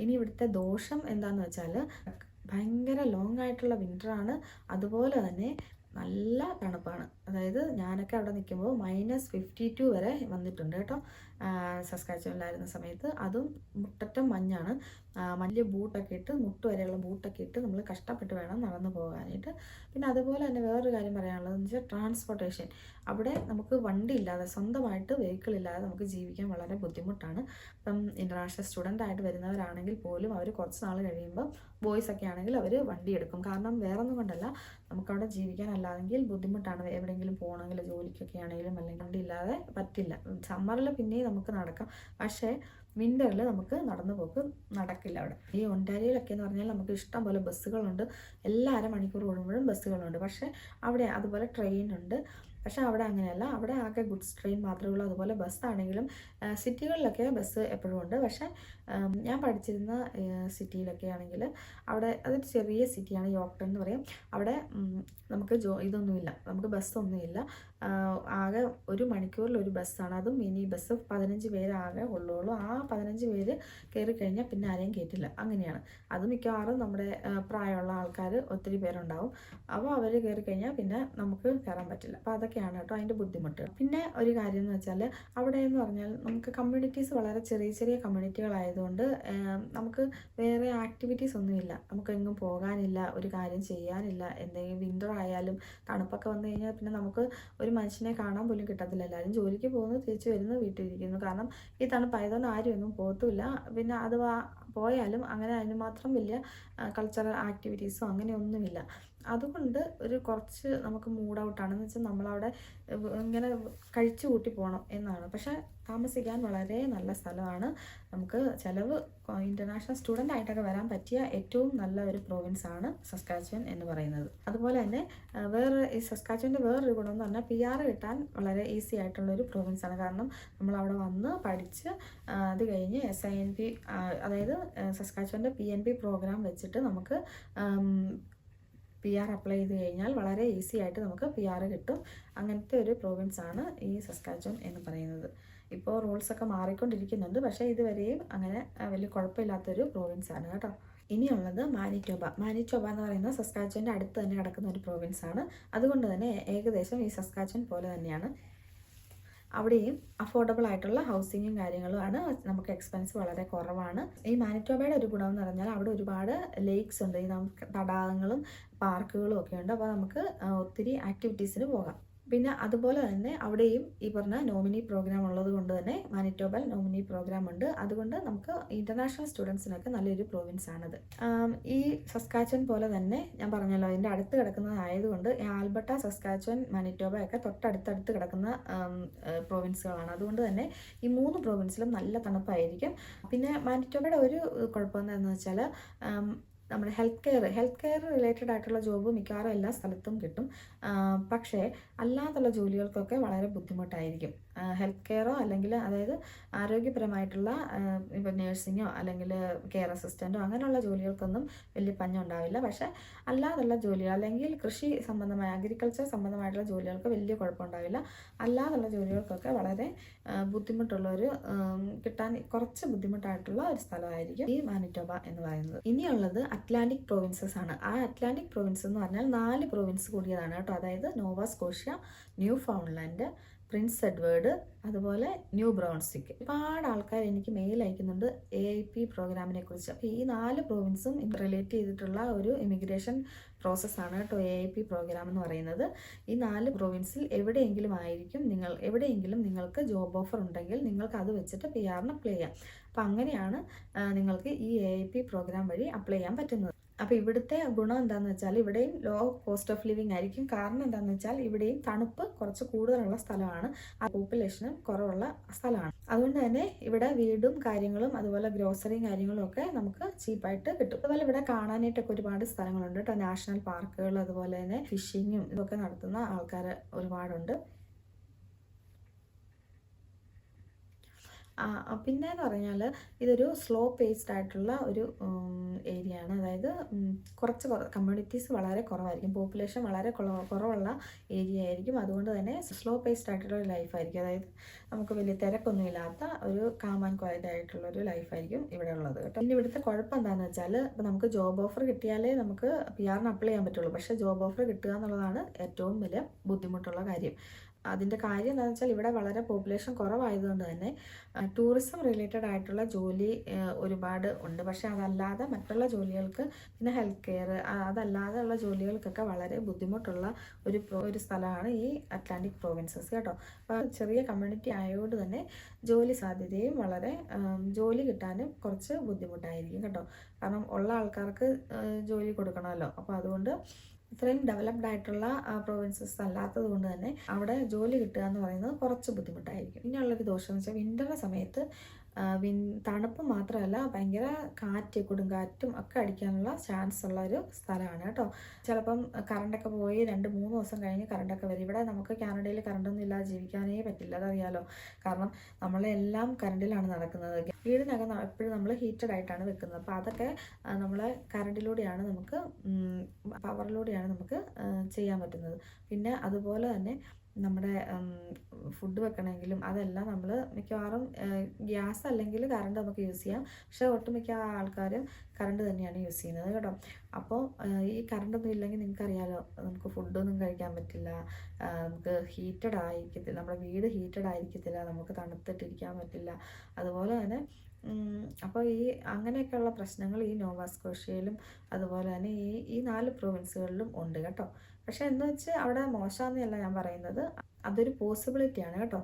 ഇനി ഇവിടുത്തെ ദോഷം എന്താണെന്ന് വെച്ചാൽ ഭയങ്കര ലോങ് ആയിട്ടുള്ള വിന്ററാണ് അതുപോലെ തന്നെ നല്ല തണുപ്പാണ്. അതായത് ഞാനൊക്കെ അവിടെ നിൽക്കുമ്പോൾ മൈനസ് ഫിഫ്റ്റി ടു വരെ വന്നിട്ടുണ്ട് കേട്ടോ. സസ്കാച്ചുവനിലായിരുന്ന സമയത്ത് അതും മുട്ടറ്റം മഞ്ഞാണ്. വലിയ ബൂട്ടൊക്കെ ഇട്ട് മുട്ട് വരെയുള്ള ബൂട്ടൊക്കെ ഇട്ട് നമ്മൾ കഷ്ടപ്പെട്ട് വേണം നടന്നു പോകാനായിട്ട്. പിന്നെ അതുപോലെ തന്നെ വേറൊരു കാര്യം പറയാനുള്ളത് വെച്ചാൽ ട്രാൻസ്പോർട്ടേഷൻ അവിടെ നമുക്ക് വണ്ടി ഇല്ലാതെ സ്വന്തമായിട്ട് വെഹിക്കിൾ ഇല്ലാതെ നമുക്ക് ജീവിക്കാൻ വളരെ ബുദ്ധിമുട്ടാണ്. ഇപ്പം ഇന്റർനാഷണൽ സ്റ്റുഡന്റ് ആയിട്ട് വരുന്നവരാണെങ്കിൽ പോലും അവർ കുറച്ച് നാൾ കഴിയുമ്പോൾ ബോയ്സ് ഒക്കെ ആണെങ്കിൽ അവർ വണ്ടി എടുക്കും. കാരണം വേറൊന്നും കൊണ്ടല്ല നമുക്കവിടെ ജീവിക്കാൻ അല്ലാതെങ്കിൽ ബുദ്ധിമുട്ടാണ്. എവിടെയെങ്കിലും പോകണമെങ്കിൽ ജോലിക്കൊക്കെ ആണെങ്കിലും അല്ലെങ്കിൽ വണ്ടി ഇല്ലാതെ പറ്റില്ല. സമ്മറിൽ പിന്നെയും നമുക്ക് നടക്കാം. പക്ഷേ വിന്ററിൽ നമുക്ക് നടന്നു പോക്ക് നടക്കില്ല അവിടെ. ഈ ഒണ്ടാരിയിലൊക്കെ എന്ന് പറഞ്ഞാൽ നമുക്ക് ഇഷ്ടം പോലെ ബസ്സുകളുണ്ട് എല്ലാ അരമണിക്കൂർ കൂടുമ്പോഴും ബസ്സുകളുണ്ട് പക്ഷേ അവിടെ അതുപോലെ ട്രെയിൻ ഉണ്ട്. പക്ഷേ അവിടെ അങ്ങനെയല്ല. അവിടെ ആകെ ഗുഡ്സ് ട്രെയിൻ മാത്രമേ ഉള്ളൂ. അതുപോലെ ബസ്സാണെങ്കിലും സിറ്റികളിലൊക്കെ ബസ് എപ്പോഴും ഉണ്ട്. പക്ഷേ ഞാൻ പഠിച്ചിരുന്ന സിറ്റിയിലൊക്കെ ആണെങ്കിൽ അവിടെ അതൊരു ചെറിയ സിറ്റിയാണ് യോക്ടൺ എന്ന് പറയും. അവിടെ നമുക്ക് ജോ ഇതൊന്നുമില്ല. നമുക്ക് ബസ്സൊന്നുമില്ല ആകെ ഒരു മണിക്കൂറിൽ ഒരു ബസ്സാണ്. അതും മിനി ബസ് പതിനഞ്ച് പേരാകെ ഉള്ളുള്ളൂ ആ പതിനഞ്ച് പേര് കയറി കഴിഞ്ഞാൽ പിന്നെ ആരെയും കയറ്റില്ല അങ്ങനെയാണ്. അത് മിക്കവാറും നമ്മുടെ പ്രായമുള്ള ആൾക്കാർ ഒത്തിരി പേരുണ്ടാവും. അപ്പോൾ അവർ കയറി കഴിഞ്ഞാൽ പിന്നെ നമുക്ക് കയറാൻ പറ്റില്ല. അപ്പോൾ അതൊക്കെയാണ് കേട്ടോ അതിന്റെ ബുദ്ധിമുട്ട് പിന്നെ ഒരു കാര്യം എന്ന് വെച്ചാൽ അവിടെ എന്ന് പറഞ്ഞാൽ നമുക്ക് കമ്മ്യൂണിറ്റീസ് വളരെ ചെറിയ ചെറിയ കമ്മ്യൂണിറ്റികളായതുകൊണ്ട് നമുക്ക് വേറെ ആക്ടിവിറ്റീസ് ഒന്നുമില്ല. നമുക്ക് എങ്ങും പോകാനില്ല ഒരു കാര്യം ചെയ്യാനില്ല. എന്തെങ്കിലും വിന്റർ ആയാലും തണുപ്പൊക്കെ വന്നു കഴിഞ്ഞാൽ പിന്നെ നമുക്ക് ഒരു മനുഷ്യനെ കാണാൻ പോലും കിട്ടത്തില്ല. എല്ലാവരും ജോലിക്ക് പോകുന്നു തിരിച്ചു വരുന്നു വീട്ടിലിരിക്കുന്നു. കാരണം ഈ തണുപ്പായതുകൊണ്ട് ആരും ഒന്നും പോകത്തുമില്ല പിന്നെ അത് പോയാലും അങ്ങനെ അതിന് മാത്രം വലിയ കൾച്ചറൽ ആക്ടിവിറ്റീസോ അങ്ങനെയൊന്നുമില്ല അതുകൊണ്ട് ഒരു കുറച്ച് നമുക്ക് മൂഡ് ഔട്ടാണ് എന്ന് വെച്ചാൽ നമ്മളവിടെ ഇങ്ങനെ കഴിച്ചു കൂട്ടി പോകണം എന്നാണ്. പക്ഷേ താമസിക്കാൻ വളരെ നല്ല സ്ഥലമാണ്. നമുക്ക് ചിലവ് ഇന്റർനാഷണൽ സ്റ്റുഡന്റ് ആയിട്ടൊക്കെ വരാൻ പറ്റിയ ഏറ്റവും നല്ല ഒരു പ്രോവിൻസ് ആണ് സസ്കാച്ചുവൻ എന്ന് പറയുന്നത്. അതുപോലെ തന്നെ വേറെ ഈ സസ്കാച്ചുവന്റെ വേറൊരു ഗുണം എന്ന് പറഞ്ഞാൽ പി ആർ കിട്ടാൻ വളരെ ഈസി ആയിട്ടുള്ളൊരു പ്രോവിൻസ് ആണ്. കാരണം നമ്മൾ അവിടെ വന്ന് പഠിച്ച് അത് കഴിഞ്ഞ് എസ് ഐ എൻ പി അതായത് സസ്കാച്ചുവന്റെ പി എൻ പി പ്രോഗ്രാം വെച്ചിട്ട് നമുക്ക് പി ആർ അപ്ലൈ ചെയ്ത് കഴിഞ്ഞാൽ വളരെ ഈസി ആയിട്ട് നമുക്ക് പി ആർ കിട്ടും. അങ്ങനത്തെ ഒരു പ്രോവിൻസ് ആണ് ഈ സസ്കാച്ചോൺ എന്ന് പറയുന്നത്. ഇപ്പോൾ റൂൾസൊക്കെ മാറിക്കൊണ്ടിരിക്കുന്നുണ്ട്. പക്ഷേ ഇതുവരെയും അങ്ങനെ വലിയ കുഴപ്പമില്ലാത്തൊരു പ്രോവിൻസ് ആണ് കേട്ടോ. ഇനിയുള്ളത് മാനിറ്റോബ മാനിറ്റോബ എന്ന് പറയുന്നത് സസ്കാച്ചോന്റെ അടുത്ത് തന്നെ കിടക്കുന്ന ഒരു പ്രോവിൻസ് ആണ്. അതുകൊണ്ട് തന്നെ ഏകദേശം ഈ സസ്കാച്ചോൻ പോലെ തന്നെയാണ്. അവിടെയും അഫോർഡബിൾ ആയിട്ടുള്ള ഹൗസിങ്ങും കാര്യങ്ങളുമാണ് നമുക്ക് എക്സ്പെൻസ് വളരെ കുറവാണ്. ഈ മാനിറ്റോബയുടെ ഒരു ഗുണം പറഞ്ഞാൽ അവിടെ ഒരുപാട് ലേക്സ് ഉണ്ട്. ഈ നമുക്ക് തടാകങ്ങളും പാർക്കുകളും ഒക്കെ ഉണ്ട്. അപ്പോൾ നമുക്ക് ഒത്തിരി ആക്ടിവിറ്റീസിന് പോകാം. പിന്നെ അതുപോലെ തന്നെ അവിടെയും ഈ പറഞ്ഞ നോമിനി പ്രോഗ്രാം ഉള്ളത് കൊണ്ട് തന്നെ മാനിറ്റോബൽ നോമിനി പ്രോഗ്രാം ഉണ്ട്. അതുകൊണ്ട് നമുക്ക് ഇന്റർനാഷണൽ സ്റ്റുഡൻസിനൊക്കെ നല്ലൊരു പ്രോവിൻസ് ആണത്. ഈ സസ്കാച്ചൻ പോലെ തന്നെ ഞാൻ പറഞ്ഞല്ലോ അതിന്റെ അടുത്ത് കിടക്കുന്നതായതുകൊണ്ട് ആൽബർട്ട സസ്കാച്ചൻ മാനിറ്റോബ ഒക്കെ തൊട്ടടുത്തടുത്ത് കിടക്കുന്ന പ്രോവിൻസുകളാണ് അതുകൊണ്ട് തന്നെ ഈ മൂന്ന് പ്രോവിൻസിലും നല്ല തണുപ്പായിരിക്കും. പിന്നെ മാനിറ്റോബയുടെ ഒരു കുഴപ്പം എന്താണെന്ന് വെച്ചാൽ നമ്മുടെ health care health care related ആയിട്ടുള്ള ജോബ് മിക്കവാറും എല്ലാ സ്ഥലത്തും കിട്ടും. പക്ഷേ അല്ലാതുള്ള ജോലികൾക്കൊക്കെ വളരെ ബുദ്ധിമുട്ടായിരിക്കും. ഹെൽത്ത് കെയറോ അല്ലെങ്കിൽ അതായത് ആരോഗ്യപരമായിട്ടുള്ള ഇപ്പോൾ നേഴ്സിങ്ങോ അല്ലെങ്കിൽ കെയർ അസിസ്റ്റന്റോ അങ്ങനെയുള്ള ജോലികൾക്കൊന്നും വലിയ പഞ്ഞുണ്ടാവില്ല പക്ഷേ അല്ലാതുള്ള ജോലികൾ അല്ലെങ്കിൽ കൃഷി സംബന്ധമായ അഗ്രികൾച്ചർ സംബന്ധമായിട്ടുള്ള ജോലികൾക്ക് വലിയ കുഴപ്പമുണ്ടാവില്ല അല്ലാതുള്ള ജോലികൾക്കൊക്കെ വളരെ ബുദ്ധിമുട്ടുള്ള ഒരു കിട്ടാൻ കുറച്ച് ബുദ്ധിമുട്ടായിട്ടുള്ള ഒരു സ്ഥലമായിരിക്കും ഈ മാനിറ്റോബ എന്ന് പറയുന്നത്. ഇനിയുള്ളത് അറ്റ്ലാന്റിക് പ്രൊവിൻസസ് ആണ്. ആ അറ്റ്ലാന്റിക് പ്രൊവിൻസ് എന്ന് പറഞ്ഞാൽ നാല് പ്രൊവിൻസ് കൂടിയതാണ് കേട്ടോ. അതായത് Nova Scotia Newfoundland Prince Edward അതുപോലെ ന്യൂ ബ്രോൺസിക്ക്. ഒരുപാട് ആൾക്കാർ എനിക്ക് മെയിൽ അയക്കുന്നുണ്ട് എ ഐ പി പ്രോഗ്രാമിനെ കുറിച്ച്. അപ്പോൾ ഈ നാല് പ്രോവിൻസും റിലേറ്റ് ചെയ്തിട്ടുള്ള ഒരു ഇമിഗ്രേഷൻ പ്രോസസ്സാണ് കേട്ടോ എ ഐ പി പ്രോഗ്രാം എന്ന് പറയുന്നത്. ഈ നാല് പ്രോവിൻസിൽ എവിടെയെങ്കിലും ആയിരിക്കും നിങ്ങൾ എവിടെയെങ്കിലും നിങ്ങൾക്ക് ജോബ് ഓഫർ ഉണ്ടെങ്കിൽ നിങ്ങൾക്ക് അത് വെച്ചിട്ട് പി ആറിന് അപ്ലൈ ചെയ്യാം. അപ്പം അങ്ങനെയാണ് നിങ്ങൾക്ക് ഈ എ ഐ പി പ്രോഗ്രാം വഴി അപ്ലൈ ചെയ്യാൻ പറ്റുന്നത്. അപ്പോൾ ഇവിടുത്തെ ഗുണം എന്താണെന്ന് വെച്ചാൽ ഇവിടെയും ലോ കോസ്റ്റ് ഓഫ് ലിവിങ് ആയിരിക്കും. കാരണം എന്താണെന്ന് വെച്ചാൽ ഇവിടെയും തണുപ്പ് കുറച്ച് കൂടുതലുള്ള സ്ഥലമാണ്. ആ പോപ്പുലേഷനും കുറവുള്ള സ്ഥലമാണ്. അതുകൊണ്ട് തന്നെ ഇവിടെ വീടും കാര്യങ്ങളും അതുപോലെ ഗ്രോസറിയും കാര്യങ്ങളും ഒക്കെ നമുക്ക് ചീപ്പായിട്ട് കിട്ടും. അതുപോലെ ഇവിടെ കാണാനായിട്ടൊക്കെ ഒരുപാട് സ്ഥലങ്ങളുണ്ട് കേട്ടോ. നാഷണൽ പാർക്കുകൾ അതുപോലെ തന്നെ ഫിഷിങ്ങും ഇതൊക്കെ നടത്തുന്ന ആൾക്കാർ ഒരുപാടുണ്ട്. പിന്നെ എന്ന് പറഞ്ഞാൽ ഇതൊരു സ്ലോ പേസ്ഡ് ആയിട്ടുള്ള ഒരു ഏരിയ ആണ്. അതായത് കുറച്ച് കമ്മ്യൂണിറ്റീസ് വളരെ കുറവായിരിക്കും. പോപ്പുലേഷൻ വളരെ കുറവുള്ള ഏരിയ ആയിരിക്കും. അതുകൊണ്ട് തന്നെ സ്ലോ പേസ്ഡ് ആയിട്ടുള്ള ഒരു ലൈഫായിരിക്കും അതായത് നമുക്ക് വലിയ തിരക്കൊന്നുമില്ലാത്ത ഒരു കാം ആൻഡ് ക്വയറ്റ് ആയിട്ടുള്ള ഒരു ലൈഫായിരിക്കും ഇവിടെ ഉള്ളത് കേട്ടോ. പിന്നെ ഇവിടുത്തെ കുഴപ്പം എന്താണെന്ന് വെച്ചാൽ ഇപ്പോൾ നമുക്ക് ജോബ് ഓഫർ കിട്ടിയാലേ നമുക്ക് പി ആറിന് അപ്ലൈ ചെയ്യാൻ പറ്റുള്ളൂ. പക്ഷേ ജോബ് ഓഫർ കിട്ടുക എന്നുള്ളതാണ് ഏറ്റവും വലിയ ബുദ്ധിമുട്ടുള്ള കാര്യം. അതിന്റെ കാര്യം എന്താണെന്ന് വെച്ചാൽ ഇവിടെ വളരെ പോപ്പുലേഷൻ കുറവായതുകൊണ്ട് തന്നെ ടൂറിസം റിലേറ്റഡ് ആയിട്ടുള്ള ജോലി ഒരുപാട് ഉണ്ട്. പക്ഷേ അതല്ലാതെ മറ്റുള്ള ജോലികൾക്ക് പിന്നെ ഹെൽത്ത് കെയർ അതല്ലാതെ ഉള്ള ജോലികൾക്കൊക്കെ വളരെ ബുദ്ധിമുട്ടുള്ള ഒരു ഒരു സ്ഥലമാണ് ഈ അറ്റ്ലാന്റിക് പ്രോവിൻസസ് കേട്ടോ. അപ്പോൾ ചെറിയ കമ്മ്യൂണിറ്റി ആയതുകൊണ്ട് തന്നെ ജോലി സാധ്യതയും വളരെ ജോലി കിട്ടാനും കുറച്ച് ബുദ്ധിമുട്ടായിരിക്കും കേട്ടോ. കാരണം ഉള്ള ആൾക്കാർക്ക് ജോലി കൊടുക്കണമല്ലോ. അപ്പോൾ അതുകൊണ്ട് ഇത്രയും ഡെവലപ്ഡ് ആയിട്ടുള്ള പ്രൊവിൻസസ് അല്ലാത്തത് കൊണ്ട് തന്നെ അവിടെ ജോലി കിട്ടുക എന്ന് പറയുന്നത് കുറച്ച് ബുദ്ധിമുട്ടായിരിക്കും. ഇനിയുള്ളൊരു ദോഷം എന്ന് വെച്ചാൽ വിന്ററിന്റെ സമയത്ത് വിൻ തണുപ്പ് മാത്രമല്ല ഭയങ്കര കാറ്റ് കൊടുങ്കാറ്റും ഒക്കെ അടിക്കാനുള്ള ചാൻസ് ഉള്ള ഒരു സ്ഥലമാണ് കേട്ടോ. ചിലപ്പം കറണ്ടൊക്കെ പോയി രണ്ട് മൂന്ന് ദിവസം കഴിഞ്ഞ് കറണ്ടൊക്കെ വരും. ഇവിടെ നമുക്ക് കാനഡയിൽ കറണ്ടൊന്നും ഇല്ലാതെ ജീവിക്കാനേ പറ്റില്ല അതറിയാലോ. കാരണം നമ്മളെല്ലാം കറണ്ടിലാണ് നടക്കുന്നത്. വീടിനകം എപ്പോഴും നമ്മൾ ഹീറ്റഡ് ആയിട്ടാണ് വെക്കുന്നത്. അപ്പോൾ അതൊക്കെ നമ്മൾ കറണ്ടിലൂടെയാണ് നമുക്ക് പവറിലൂടെയാണ് നമുക്ക് ചെയ്യാൻ പറ്റുന്നത്. പിന്നെ അതുപോലെ തന്നെ നമ്മുടെ ഫുഡ് വെക്കണമെങ്കിലും അതെല്ലാം നമ്മൾ മിക്കവാറും ഗ്യാസ് അല്ലെങ്കിൽ കറണ്ട് നമുക്ക് യൂസ് ചെയ്യാം. പക്ഷേ ഒട്ടുമിക്ക ആൾക്കാരും കറണ്ട് തന്നെയാണ് യൂസ് ചെയ്യുന്നത് കേട്ടോ. അപ്പോൾ ഈ കറണ്ടൊന്നും ഇല്ലെങ്കിൽ നിങ്ങൾക്കറിയാലോ നമുക്ക് ഫുഡൊന്നും കഴിക്കാൻ പറ്റില്ല നമുക്ക് ഹീറ്റഡ് ആയിരിക്കത്തില്ല നമ്മുടെ വീട് ഹീറ്റഡ് ആയിരിക്കത്തില്ല നമുക്ക് തണുത്തിട്ടിരിക്കാൻ പറ്റില്ല. അതുപോലെ തന്നെ അപ്പോൾ ഈ അങ്ങനെയൊക്കെയുള്ള പ്രശ്നങ്ങൾ ഈ നോവാസ്കോഷ്യയിലും അതുപോലെ തന്നെ ഈ ഈ നാല് പ്രൊവിൻസുകളിലും ഉണ്ട് കേട്ടോ. പക്ഷെ എന്ന് വെച്ച് അവിടെ മോശമെന്നല്ല ഞാൻ പറയുന്നത്. അതൊരു പോസിബിലിറ്റി ആണ് കേട്ടോ.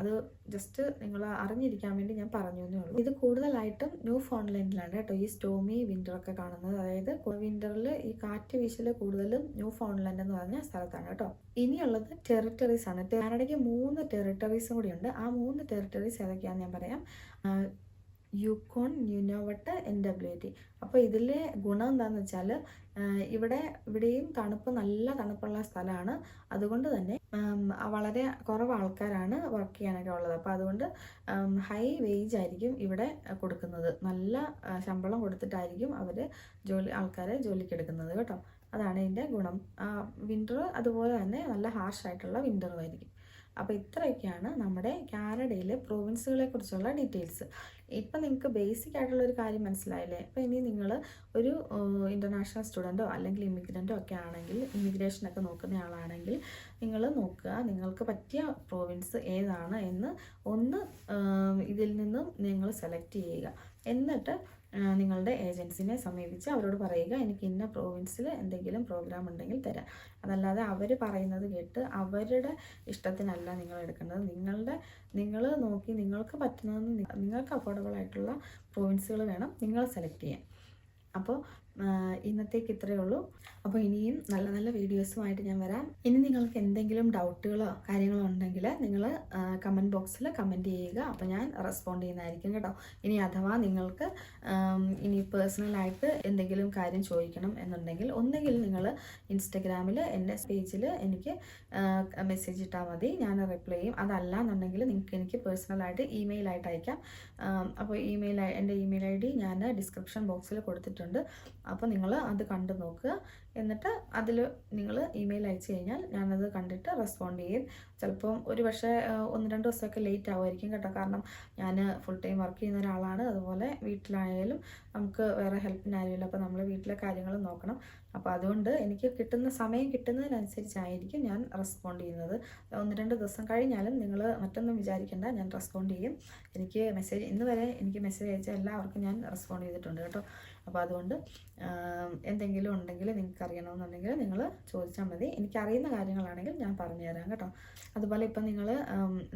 അത് ജസ്റ്റ് നിങ്ങൾ അറിഞ്ഞിരിക്കാൻ വേണ്ടി ഞാൻ പറഞ്ഞു എന്നേ ഉള്ളൂ. ഇത് കൂടുതലായിട്ടും ന്യൂ ഫോൺലൻഡിലാണ് കേട്ടോ ഈ സ്റ്റോമി വിന്റർ ഒക്കെ കാണുന്നത്. അതായത് വിന്ററിൽ ഈ കാറ്റ് വീശൽ കൂടുതലും ന്യൂ ഫോൺലൻഡ് എന്ന് പറഞ്ഞ സ്ഥലത്താണ് കേട്ടോ. ഇനിയുള്ളത് ടെറിട്ടറീസ് ആണ്. കാനഡയ്ക്ക് മൂന്ന് ടെറിട്ടറീസും കൂടിയുണ്ട്. ആ മൂന്ന് ടെറിട്ടറീസ് ഏതൊക്കെയാണെന്ന് ഞാൻ പറയാം. Yukon Nunavut N W T അപ്പോൾ ഇതിലെ ഗുണം എന്താണെന്ന് വെച്ചാൽ ഇവിടെ ഇവിടെയും തണുപ്പ് നല്ല തണുപ്പുള്ള സ്ഥലമാണ്. അതുകൊണ്ട് തന്നെ വളരെ കുറവ് ആൾക്കാരാണ് വർക്ക് ചെയ്യാനൊക്കെ ഉള്ളത്. അപ്പോൾ അതുകൊണ്ട് ഹൈ വേജ് ആയിരിക്കും ഇവിടെ കൊടുക്കുന്നത്. നല്ല ശമ്പളം കൊടുത്തിട്ടായിരിക്കും അവർ ജോലി ആൾക്കാരെ ജോലിക്ക് എടുക്കുന്നത് കേട്ടോ. അതാണ് ഇതിന്റെ ഗുണം. വിന്റർ അതുപോലെ തന്നെ നല്ല ഹാർഷായിട്ടുള്ള വിന്ററും ആയിരിക്കും. അപ്പോൾ ഇത്രയൊക്കെയാണ് നമ്മുടെ കാനഡയിലെ പ്രൊവിൻസുകളെ കുറിച്ചുള്ള ഡീറ്റെയിൽസ് ഇപ്പം നിങ്ങൾക്ക് ബേസിക് ആയിട്ടുള്ള ഒരു കാര്യം മനസ്സിലായില്ലേ? അപ്പോൾ ഇനി നിങ്ങൾ ഒരു ഇന്റർനാഷണൽ സ്റ്റുഡന്റോ അല്ലെങ്കിൽ ഇമിഗ്രന്റോ ഒക്കെ ആണെങ്കിൽ ഇമിഗ്രേഷനൊക്കെ നോക്കുന്ന ആളാണെങ്കിൽ നിങ്ങൾ നോക്കുക നിങ്ങൾക്ക് പറ്റിയ പ്രോവിൻസ് ഏതാണ് എന്ന് ഒന്ന് ഇതിൽ നിന്നും നിങ്ങൾ സെലക്ട് ചെയ്യുക. എന്നിട്ട് നിങ്ങളുടെ ഏജൻസിനെ സമീപിച്ച് അവരോട് പറയുക എനിക്ക് ഇന്ന പ്രോവിൻസിൽ എന്തെങ്കിലും പ്രോഗ്രാം ഉണ്ടെങ്കിൽ തരാം. അതല്ലാതെ അവർ പറയുന്നത് കേട്ട് അവരുടെ ഇഷ്ടത്തിനല്ല നിങ്ങൾ എടുക്കേണ്ടത്. നിങ്ങളുടെ നിങ്ങൾ നോക്കി നിങ്ങൾക്ക് പറ്റുന്നതെന്ന് നിങ്ങൾക്ക് അഫോർഡബിൾ ആയിട്ടുള്ള പ്രോവിൻസുകൾ വേണം നിങ്ങൾ സെലക്ട് ചെയ്യാൻ. അപ്പോൾ ഇന്നത്തേക്ക് ഇത്രയേ ഉള്ളൂ. അപ്പോൾ ഇനിയും നല്ല നല്ല വീഡിയോസുമായിട്ട് ഞാൻ വരാം. ഇനി നിങ്ങൾക്ക് എന്തെങ്കിലും ഡൗട്ടുകളോ കാര്യങ്ങളോ ഉണ്ടെങ്കിൽ നിങ്ങൾ കമന്റ് ബോക്സിൽ കമന്റ് ചെയ്യുക. അപ്പോൾ ഞാൻ റെസ്പോണ്ട് ചെയ്യുന്നതായിരിക്കും കേട്ടോ. ഇനി അഥവാ നിങ്ങൾക്ക് ഇനി പേഴ്സണലായിട്ട് എന്തെങ്കിലും കാര്യം ചോദിക്കണം എന്നുണ്ടെങ്കിൽ ഒന്നെങ്കിൽ നിങ്ങൾ ഇൻസ്റ്റഗ്രാമിൽ എന്റെ പേജിൽ എനിക്ക് മെസ്സേജ് ഇട്ടാൽ മതി. ഞാൻ റിപ്ലൈ ചെയ്യും. അതല്ല എന്നുണ്ടെങ്കിൽ നിങ്ങൾക്ക് എനിക്ക് പേഴ്സണലായിട്ട് ഇമെയിലായിട്ട് അയക്കാം. അപ്പോൾ ഇമെയിൽ എന്റെ ഇമെയിൽ ഐ ഡി ഞാൻ ഡിസ്ക്രിപ്ഷൻ ബോക്സിൽ കൊടുത്തിട്ടുണ്ട്. അപ്പോൾ നിങ്ങൾ അത് കണ്ടു നോക്കുക. എന്നിട്ട് അതിൽ നിങ്ങൾ ഇമെയിൽ അയച്ചു കഴിഞ്ഞാൽ ഞാനത് കണ്ടിട്ട് റെസ്പോണ്ട് ചെയ്യും. ചിലപ്പം ഒരു പക്ഷേ ഒന്ന് രണ്ട് ദിവസമൊക്കെ ലേറ്റ് ആവുമായിരിക്കും കേട്ടോ. കാരണം ഞാൻ ഫുൾ ടൈം വർക്ക് ചെയ്യുന്ന ഒരാളാണ്. അതുപോലെ വീട്ടിലായാലും നമുക്ക് വേറെ ഹെൽപ്പിന് ആരുമില്ല. അപ്പോൾ നമ്മൾ വീട്ടിലെ കാര്യങ്ങൾ നോക്കണം. അപ്പോൾ അതുകൊണ്ട് എനിക്ക് കിട്ടുന്ന സമയം കിട്ടുന്നതിനനുസരിച്ചായിരിക്കും ഞാൻ റെസ്പോണ്ട് ചെയ്യുന്നത്. ഒന്ന് രണ്ട് ദിവസം കഴിഞ്ഞാലും നിങ്ങൾ മറ്റൊന്നും വിചാരിക്കേണ്ട ഞാൻ റെസ്പോണ്ട് ചെയ്യും. എനിക്ക് മെസ്സേജ് ഇന്ന് വരെ എനിക്ക് മെസ്സേജ് അയച്ച എല്ലാവർക്കും ഞാൻ റെസ്പോണ്ട് ചെയ്തിട്ടുണ്ട് കേട്ടോ. അപ്പോൾ അതുകൊണ്ട് എന്തെങ്കിലും ഉണ്ടെങ്കിൽ നിങ്ങൾക്ക് അറിയണമെന്നുണ്ടെങ്കിൽ നിങ്ങൾ ചോദിച്ചാൽ മതി. എനിക്കറിയുന്ന കാര്യങ്ങളാണെങ്കിൽ ഞാൻ പറഞ്ഞു തരാം കേട്ടോ. അതുപോലെ ഇപ്പം നിങ്ങൾ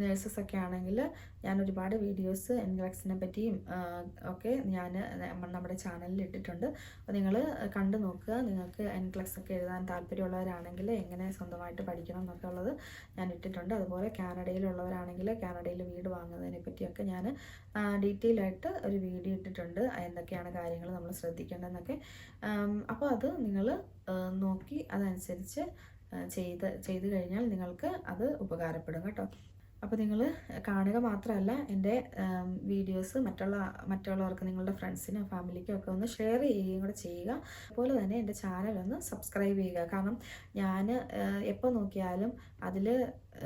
നേഴ്സസ് ഒക്കെ ആണെങ്കിൽ ഞാൻ ഒരുപാട് വീഡിയോസ് എൻവാക്സിനെ പറ്റിയും ഒക്കെ ഞാൻ നമ്മുടെ ചാനലിൽ ഇട്ടിട്ടുണ്ട്. അപ്പോൾ നിങ്ങൾ കണ്ടു നോക്കുക. നിങ്ങൾക്ക് എൻക്ലക്സ് ഒക്കെ എഴുതാൻ താല്പര്യമുള്ളവരാണെങ്കിൽ എങ്ങനെ സ്വന്തമായിട്ട് പഠിക്കണം എന്നൊക്കെ ഉള്ളത് ഞാൻ ഇട്ടിട്ടുണ്ട്. അതുപോലെ കാനഡയിലുള്ളവരാണെങ്കിൽ കാനഡയിൽ വീട് വാങ്ങുന്നതിനെ പറ്റിയൊക്കെ ഞാൻ ഡീറ്റെയിൽ ആയിട്ട് ഒരു വീഡിയോ ഇട്ടിട്ടുണ്ട്. എന്തൊക്കെയാണ് കാര്യങ്ങൾ നമ്മൾ ശ്രദ്ധിക്കേണ്ടതെന്നൊക്കെ. അപ്പോൾ അത് നിങ്ങൾ നോക്കി അതനുസരിച്ച് ചെയ്ത് ചെയ്ത് കഴിഞ്ഞാൽ നിങ്ങൾക്ക് അത് ഉപകാരപ്പെടും കേട്ടോ. അപ്പോൾ നിങ്ങൾ കാണുക മാത്രമല്ല എന്റെ വീഡിയോസ് മറ്റുള്ള മറ്റുള്ളവർക്ക് നിങ്ങളുടെ ഫ്രണ്ട്സിനും ഫാമിലിക്കും ഒക്കെ ഒന്ന് ഷെയർ ചെയ്യുകയും കൂടെ ചെയ്യുക. അതുപോലെ തന്നെ എന്റെ ചാനൽ ഒന്ന് സബ്സ്ക്രൈബ് ചെയ്യുക. കാരണം ഞാൻ എപ്പോൾ നോക്കിയാലും അതിൽ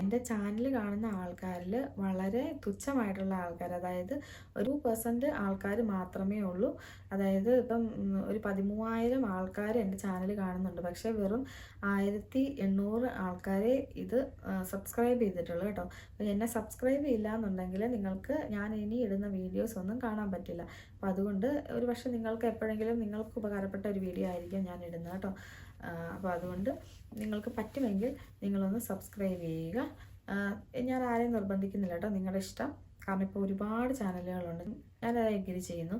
എന്റെ ചാനൽ കാണുന്ന ആൾക്കാരിൽ വളരെ തുച്ഛമായിട്ടുള്ള ആൾക്കാർ അതായത് ഒരു പെർസെന്റ് ആൾക്കാർ മാത്രമേ ഉള്ളൂ. അതായത് ഇപ്പം ഒരു പതിമൂവായിരം ആൾക്കാർ എന്റെ ചാനൽ കാണുന്നുണ്ട്. പക്ഷേ വെറും ആയിരത്തി എണ്ണൂറ് ആൾക്കാരെ ഇത് സബ്സ്ക്രൈബ് ചെയ്തിട്ടുള്ളൂ കേട്ടോ. അപ്പോൾ എന്നെ സബ്സ്ക്രൈബ് ഇല്ല എന്നുണ്ടെങ്കിൽ നിങ്ങൾക്ക് ഞാൻ ഇനി ഇടുന്ന വീഡിയോസ് ഒന്നും കാണാൻ പറ്റില്ല. അപ്പോൾ അതുകൊണ്ട് ഒരു പക്ഷേ നിങ്ങൾക്ക് എപ്പോഴെങ്കിലും നിങ്ങൾക്ക് ഉപകാരപ്പെട്ട ഒരു വീഡിയോ ആയിരിക്കും ഞാൻ ഇടുന്നത് കേട്ടോ. അപ്പോൾ അതുകൊണ്ട് നിങ്ങൾക്ക് പറ്റുമെങ്കിൽ നിങ്ങളൊന്ന് സബ്സ്ക്രൈബ് ചെയ്യുക. ഞാൻ ആരെയും നിർബന്ധിക്കുന്നില്ല കേട്ടോ നിങ്ങളുടെ ഇഷ്ടം. കാരണം ഇപ്പോൾ ഒരുപാട് ചാനലുകളുണ്ട്. ഞാൻ എഗ്രി ചെയ്യുന്നു.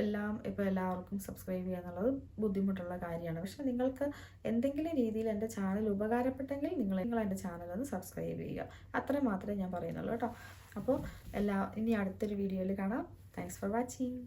എല്ലാം ഇപ്പോൾ എല്ലാവർക്കും സബ്സ്ക്രൈബ് ചെയ്യുക എന്നുള്ളത് ബുദ്ധിമുട്ടുള്ള കാര്യമാണ്. പക്ഷെ നിങ്ങൾക്ക് എന്തെങ്കിലും രീതിയിൽ എന്റെ ചാനൽ ഉപകാരപ്പെട്ടെങ്കിൽ നിങ്ങൾ നിങ്ങൾ എന്റെ ചാനൽ ഒന്ന് സബ്സ്ക്രൈബ് ചെയ്യുക. അത്രയും മാത്രമേ ഞാൻ പറയുന്നുള്ളൂ കേട്ടോ. അപ്പോൾ എല്ലാ ഇനി അടുത്തൊരു വീഡിയോയിൽ കാണാം. Thanks for watching